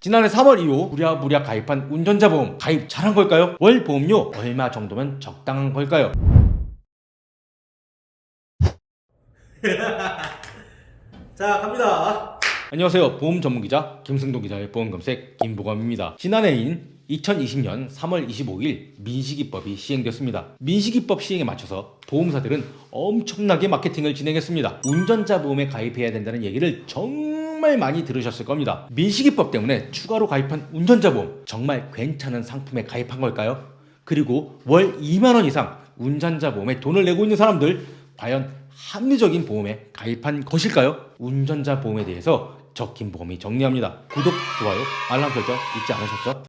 지난해 3월 이후 부랴부랴 가입한 운전자 보험 가입 잘한 걸까요? 월 보험료 얼마 정도면 적당한 걸까요? 자 갑니다. 안녕하세요. 보험 전문 기자 김승동 기자의 보험 검색 김보검입니다. 지난해인 2020년 3월 25일 민식이법이 시행됐습니다. 민식이법 시행에 맞춰서 보험사들은 엄청나게 마케팅을 진행했습니다. 운전자 보험에 가입해야 된다는 얘기를 정 말 많이 들으셨을 겁니다. 민식이법 때문에 추가로 가입한 운전자 보험 정말 괜찮은 상품에 가입한 걸까요? 그리고 월 2만 원 이상 운전자 보험에 돈을 내고 있는 사람들 과연 합리적인 보험에 가입한 것일까요? 운전자 보험에 대해서 저 김보험이 정리합니다. 구독, 좋아요, 알람 설정 잊지 않으셨죠?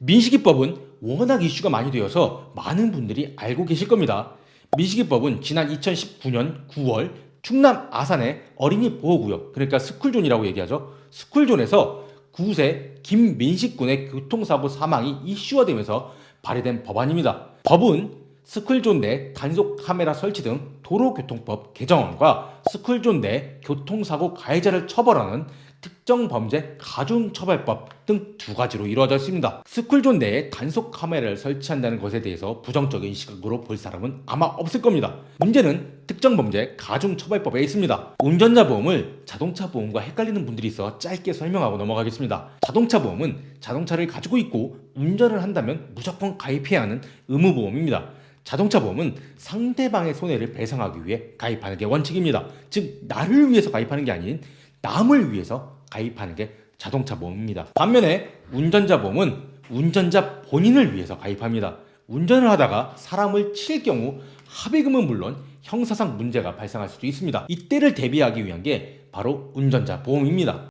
민식이법은 워낙 이슈가 많이 되어서 많은 분들이 알고 계실 겁니다. 민식이법은 지난 2019년 9월 충남 아산의 어린이 보호구역, 그러니까 스쿨존이라고 얘기하죠. 스쿨존에서 9세 김민식 군의 교통사고 사망이 이슈화되면서 발의된 법안입니다. 법은 스쿨존 내 단속 카메라 설치 등 도로교통법 개정안과 스쿨존 내 교통사고 가해자를 처벌하는 특정 범죄 가중처벌법 등 두 가지로 이루어져 있습니다. 스쿨존 내에 단속 카메라를 설치한다는 것에 대해서 부정적인 시각으로 볼 사람은 아마 없을 겁니다. 문제는 특정 범죄 가중처벌법에 있습니다. 운전자 보험을 자동차 보험과 헷갈리는 분들이 있어 짧게 설명하고 넘어가겠습니다. 자동차 보험은 자동차를 가지고 있고 운전을 한다면 무조건 가입해야 하는 의무보험입니다. 자동차 보험은 상대방의 손해를 배상하기 위해 가입하는 게 원칙입니다. 즉 나를 위해서 가입하는 게 아닌 남을 위해서 가입하는 게 자동차 보험입니다. 반면에 운전자 보험은 운전자 본인을 위해서 가입합니다. 운전을 하다가 사람을 칠 경우 합의금은 물론 형사상 문제가 발생할 수도 있습니다. 이때를 대비하기 위한 게 바로 운전자 보험입니다.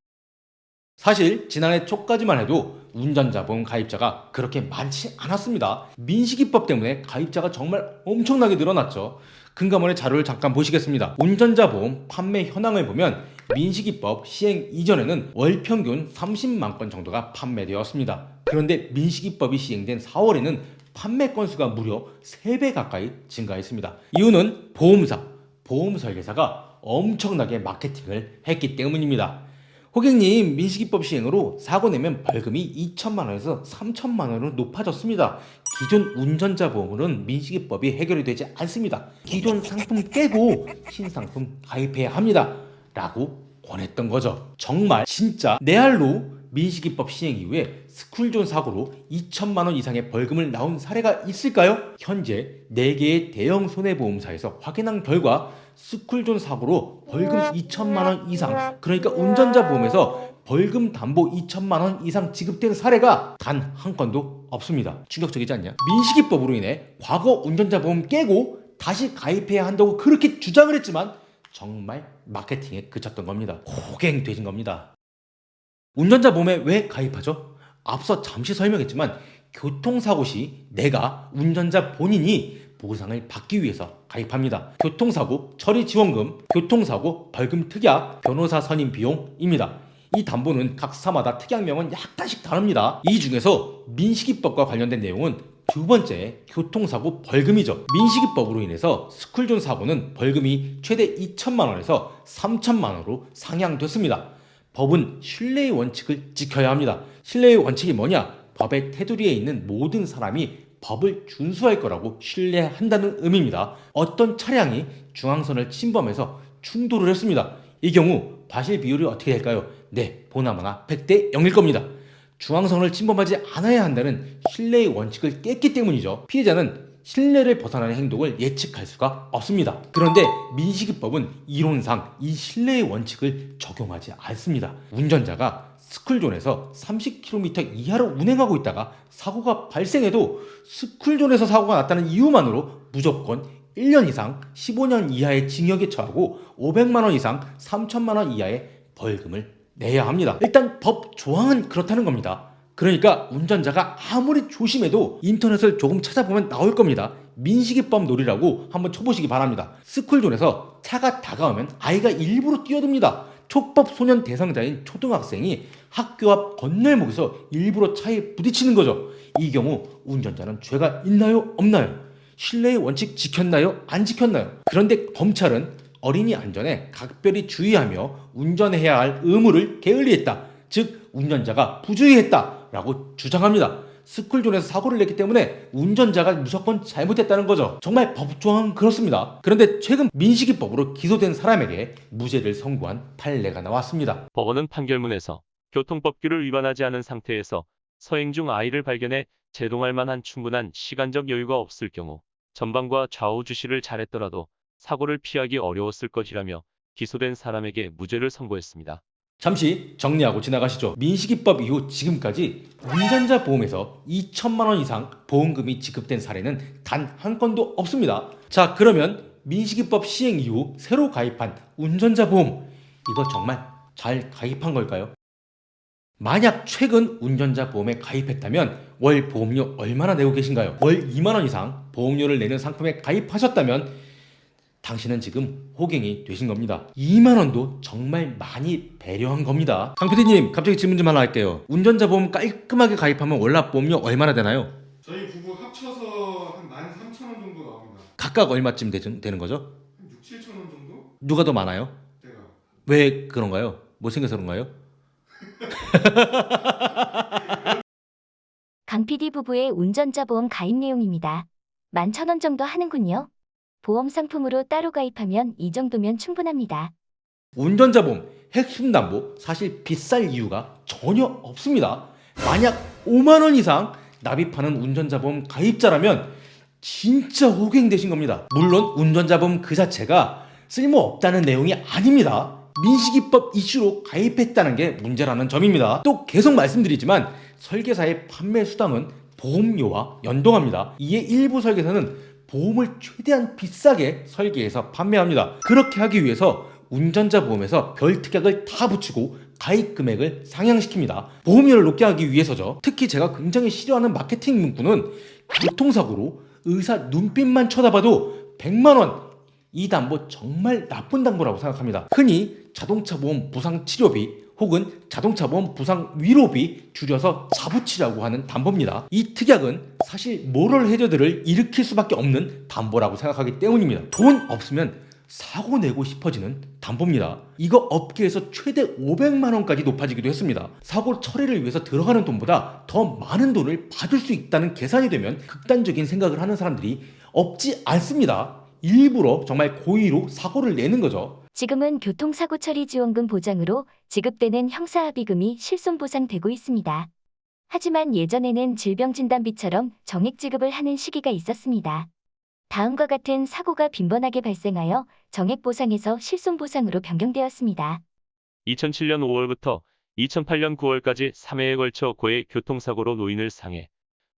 사실 지난해 초까지만 해도 운전자 보험 가입자가 그렇게 많지 않았습니다. 민식이법 때문에 가입자가 정말 엄청나게 늘어났죠. 금감원의 자료를 잠깐 보시겠습니다. 운전자 보험 판매 현황을 보면 민식이법 시행 이전에는 월 평균 30만 건 정도가 판매되었습니다. 그런데 민식이법이 시행된 4월에는 판매 건수가 무려 3배 가까이 증가했습니다. 이유는 보험사, 보험 설계사가 엄청나게 마케팅을 했기 때문입니다. 고객님 민식이법 시행으로 사고 내면 벌금이 2천만 원에서 3천만 원으로 높아졌습니다. 기존 운전자 보험으로는 민식이법이 해결이 되지 않습니다. 기존 상품 깨고 신상품 가입해야 합니다. 라고 권했던 거죠. 정말 진짜 내할로 민식이법 시행 이후에 스쿨존 사고로 2천만 원 이상의 벌금을 나온 사례가 있을까요? 현재 4개의 대형 손해보험사에서 확인한 결과 스쿨존 사고로 벌금 2천만 원 이상 그러니까 운전자 보험에서 벌금 담보 2천만 원 이상 지급된 사례가 단 한 건도 없습니다. 충격적이지 않냐? 민식이법으로 인해 과거 운전자 보험 깨고 다시 가입해야 한다고 그렇게 주장을 했지만 정말 마케팅에 그쳤던 겁니다. 고갱 되신 겁니다. 운전자 보험에 왜 가입하죠? 앞서 잠시 설명했지만 교통사고 시 내가 운전자 본인이 보상을 받기 위해서 가입합니다. 교통사고 처리 지원금, 교통사고 벌금 특약, 변호사 선임 비용입니다. 이 담보는 각 사마다 특약명은 약간씩 다릅니다. 이 중에서 민식이법과 관련된 내용은 두 번째 교통사고 벌금이죠. 민식이법으로 인해서 스쿨존 사고는 벌금이 최대 2천만 원에서 3천만 원으로 상향됐습니다. 법은 신뢰의 원칙을 지켜야 합니다. 신뢰의 원칙이 뭐냐? 법의 테두리에 있는 모든 사람이 법을 준수할 거라고 신뢰한다는 의미입니다. 어떤 차량이 중앙선을 침범해서 충돌을 했습니다. 이 경우 과실 비율이 어떻게 될까요? 네, 보나마나 100대 0일 겁니다. 중앙선을 침범하지 않아야 한다는 신뢰의 원칙을 깼기 때문이죠. 피해자는 신뢰를 벗어나는 행동을 예측할 수가 없습니다. 그런데 민식이법은 이론상 이 신뢰의 원칙을 적용하지 않습니다. 운전자가 스쿨존에서 30km 이하로 운행하고 있다가 사고가 발생해도 스쿨존에서 사고가 났다는 이유만으로 무조건 1년 이상 15년 이하의 징역에 처하고 500만 원 이상 3천만 원 이하의 벌금을 내야 합니다. 일단 법 조항은 그렇다는 겁니다. 그러니까 운전자가 아무리 조심해도 인터넷을 조금 찾아보면 나올 겁니다. 민식이법 놀이라고 한번 쳐보시기 바랍니다. 스쿨존에서 차가 다가오면 아이가 일부러 뛰어듭니다. 촉법 소년 대상자인 초등학생이 학교 앞 건널목에서 일부러 차에 부딪히는 거죠. 이 경우 운전자는 죄가 있나요? 없나요? 신뢰의 원칙 지켰나요? 안 지켰나요? 그런데 검찰은 어린이 안전에 각별히 주의하며 운전해야 할 의무를 게을리했다. 즉 운전자가 부주의했다라고 주장합니다. 스쿨존에서 사고를 냈기 때문에 운전자가 무조건 잘못했다는 거죠. 정말 법조항은 그렇습니다. 그런데 최근 민식이법으로 기소된 사람에게 무죄를 선고한 판례가 나왔습니다. 법원은 판결문에서 교통법규를 위반하지 않은 상태에서 서행 중 아이를 발견해 제동할 만한 충분한 시간적 여유가 없을 경우 전방과 좌우 주시를 잘했더라도 사고를 피하기 어려웠을 것이라며 기소된 사람에게 무죄를 선고했습니다. 잠시 정리하고 지나가시죠. 민식이법 이후 지금까지 운전자 보험에서 2천만 원 이상 보험금이 지급된 사례는 단 한 건도 없습니다. 자, 그러면 민식이법 시행 이후 새로 가입한 운전자 보험 이거 정말 잘 가입한 걸까요? 만약 최근 운전자 보험에 가입했다면 월 보험료 얼마나 내고 계신가요? 월 2만 원 이상 보험료를 내는 상품에 가입하셨다면 당신은 지금 호갱이 되신 겁니다. 2만 원도 정말 많이 배려한 겁니다. 강 PD님 갑자기 질문 좀 하나 할게요. 운전자 보험 깔끔하게 가입하면 월납 보험료 얼마나 되나요? 저희 부부 합쳐서 한 13,000원 정도 나옵니다. 각각 얼마쯤 되, 되는 거죠? 한 6, 7,000원 정도? 누가 더 많아요? 제가 왜 그런가요? 못생겨서 그런가요? 강 PD 부부의 운전자 보험 가입 내용입니다. 11,000원 정도 하는군요. 보험 상품으로 따로 가입하면 이 정도면 충분합니다. 운전자 보험 핵심 담보 사실 비쌀 이유가 전혀 없습니다. 만약 5만 원 이상 납입하는 운전자 보험 가입자라면 진짜 호갱 되신 겁니다. 물론 운전자 보험 그 자체가 쓸모 없다는 내용이 아닙니다. 민식이법 이슈로 가입했다는 게 문제라는 점입니다. 또 계속 말씀드리지만 설계사의 판매 수당은 보험료와 연동합니다. 이에 일부 설계사는 보험을 최대한 비싸게 설계해서 판매합니다. 그렇게 하기 위해서 운전자 보험에서 별 특약을 다 붙이고 가입 금액을 상향시킵니다. 보험료를 높게 하기 위해서죠. 특히 제가 굉장히 싫어하는 마케팅 문구는 교통사고로 의사 눈빛만 쳐다봐도 100만 원. 이 담보 정말 나쁜 담보라고 생각합니다. 흔히 자동차 보험 부상 치료비 혹은 자동차 보험 부상 위로비 줄여서 자부치라고 하는 담보입니다. 이 특약은 사실 모럴 해저드를 일으킬 수밖에 없는 담보라고 생각하기 때문입니다. 돈 없으면 사고 내고 싶어지는 담보입니다. 이거 업계에서 최대 500만 원까지 높아지기도 했습니다. 사고 처리를 위해서 들어가는 돈보다 더 많은 돈을 받을 수 있다는 계산이 되면 극단적인 생각을 하는 사람들이 없지 않습니다. 일부러 정말 고의로 사고를 내는 거죠. 지금은 교통사고 처리 지원금 보장으로 지급되는 형사합의금이 실손보상되고 있습니다. 하지만 예전에는 질병진단비처럼 정액 지급을 하는 시기가 있었습니다. 다음과 같은 사고가 빈번하게 발생하여 정액 보상에서 실손 보상으로 변경되었습니다. 2007년 5월부터 2008년 9월까지 3회에 걸쳐 고해 교통사고로 노인을 상해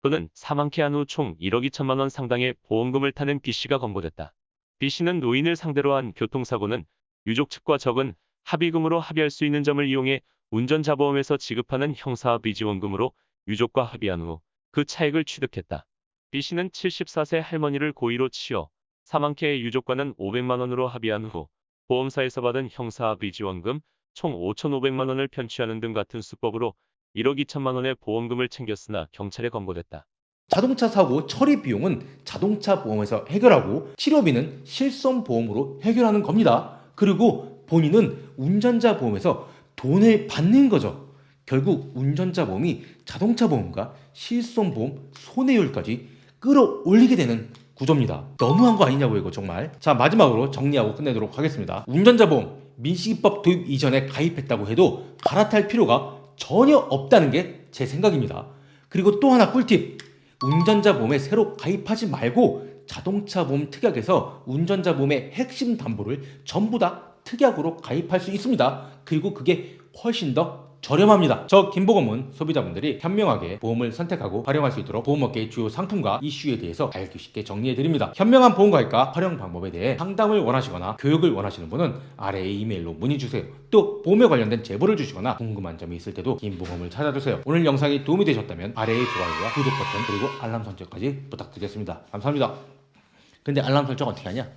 또는 사망케 한 후 총 1억 2천만 원 상당의 보험금을 타는 B씨가 검거됐다. B씨는 노인을 상대로 한 교통사고는 유족 측과 적은 합의금으로 합의할 수 있는 점을 이용해 운전자보험에서 지급하는 형사합의 지원금으로 유족과 합의한 후 그 차액을 취득했다. B씨는 74세 할머니를 고의로 치어 사망케 유족과는 500만 원으로 합의한 후 보험사에서 받은 형사합의 지원금 총 5,500만 원을 편취하는 등 같은 수법으로 1억 2천만 원의 보험금을 챙겼으나 경찰에 검거됐다. 자동차 사고 처리 비용은 자동차 보험에서 해결하고 치료비는 실손 보험으로 해결하는 겁니다. 그리고 본인은 운전자 보험에서 돈을 받는 거죠. 결국 운전자 보험이 자동차 보험과 실손 보험 손해율까지 끌어올리게 되는 구조입니다. 너무한 거 아니냐고 이거 정말. 자 마지막으로 정리하고 끝내도록 하겠습니다. 운전자 보험 민식이법 도입 이전에 가입했다고 해도 갈아탈 필요가 전혀 없다는 게 제 생각입니다. 그리고 또 하나 꿀팁. 운전자 보험에 새로 가입하지 말고 자동차 보험 특약에서 운전자 보험의 핵심 담보를 전부 다 특약으로 가입할 수 있습니다. 그리고 그게 훨씬 더 저렴합니다. 저 김보검은 소비자분들이 현명하게 보험을 선택하고 활용할 수 있도록 보험업계의 주요 상품과 이슈에 대해서 알기 쉽게 정리해 드립니다. 현명한 보험 가입과 활용 방법에 대해 상담을 원하시거나 교육을 원하시는 분은 아래의 이메일로 문의 주세요. 또 보험에 관련된 제보를 주시거나 궁금한 점이 있을 때도 김보검을 찾아주세요. 오늘 영상이 도움이 되셨다면 아래의 좋아요와 구독 버튼 그리고 알람 설정까지 부탁드리겠습니다. 감사합니다. 근데 알람 설정 어떻게 하냐?